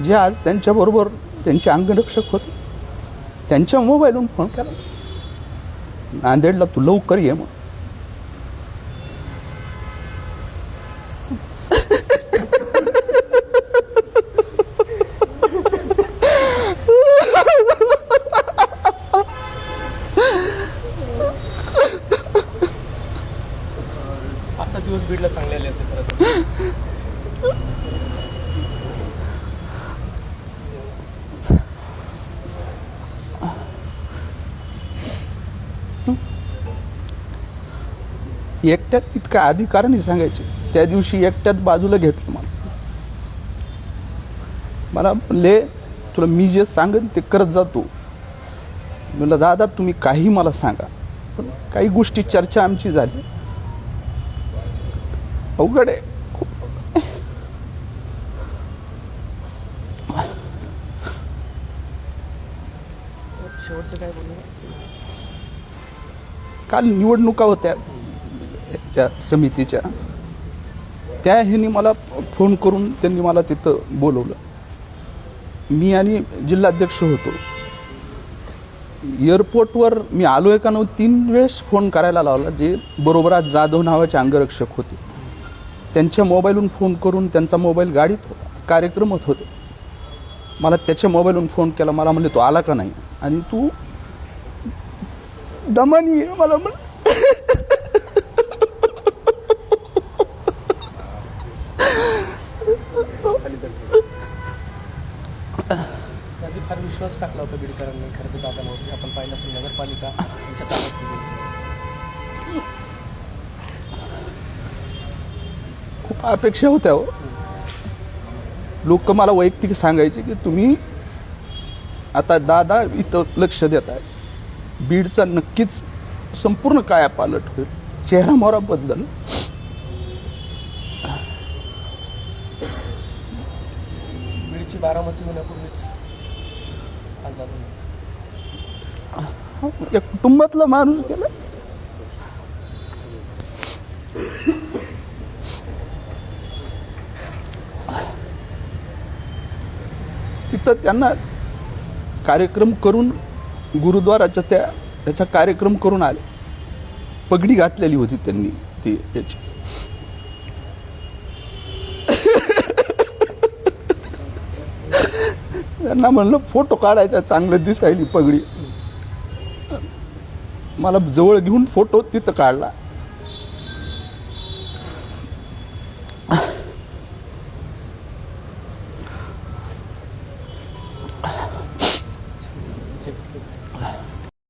जे आज त्यांच्याबरोबर त्यांचे अंगरक्षक होते. त्यांच्या मोबाईलवरून फोन केला. नांदेडला तू लवकर ये मग दिवस बीडला चांगले आले होते खरं एकट्यात इतका अधिकाराने सांगायचे. त्या दिवशी एकट्यात बाजूला घेतलं मला. मला म्हणले तुला मी जे सांगेन ते करत जातो म्हणलं दादा तुम्ही काही मला सांगा. पण काही गोष्टी चर्चा आमची झाली. अवघड आहे. खूप काय काल निवडणुका होत्या. त्या समितीच्या. त्या ह्यांनी मला फोन करून त्यांनी मला तिथं बोलवलं. मी आणि जिल्हाध्यक्ष होतो. एअरपोर्टवर मी आलो आहे का नऊ तीन वेळेस फोन करायला लावला जे बरोबर आज जाधव नावाचे अंगरक्षक होते. त्यांच्या मोबाईलहून फोन करून त्यांचा मोबाईल गाडीत होता कार्यक्रमात होते. मला त्याच्या मोबाईलहून फोन केला मला म्हणले तो आला का नाही? आणि तू दमानी आहे मला म्हण माझी फार विश्वास टाकला होता बीडकरांनी खरं तर दादांवरती आपण पाहिलं असेल नगरपालिका यांच्या ताब्यात खूप अपेक्षा होत्या हो. लोक मला वैयक्तिक सांगायचे की तुम्ही आता दादा इथं लक्ष देत आहे. बीडचा नक्कीच संपूर्ण काया पालट होईल. चेहरा मोहरा बदल बीडची बारामती होण्यापूर्वीच आज दादा या कुटुंबातला माणूस गेला. तिथं त्यांना कार्यक्रम करून गुरुद्वाराच्या त्या त्याचा कार्यक्रम करून आले. पगडी घातलेली होती त्यांनी ती याची. त्यांना म्हणलं फोटो काढायचा चांगलं दिसायली पगडी. मला जवळ घेऊन फोटो तिथं काढला.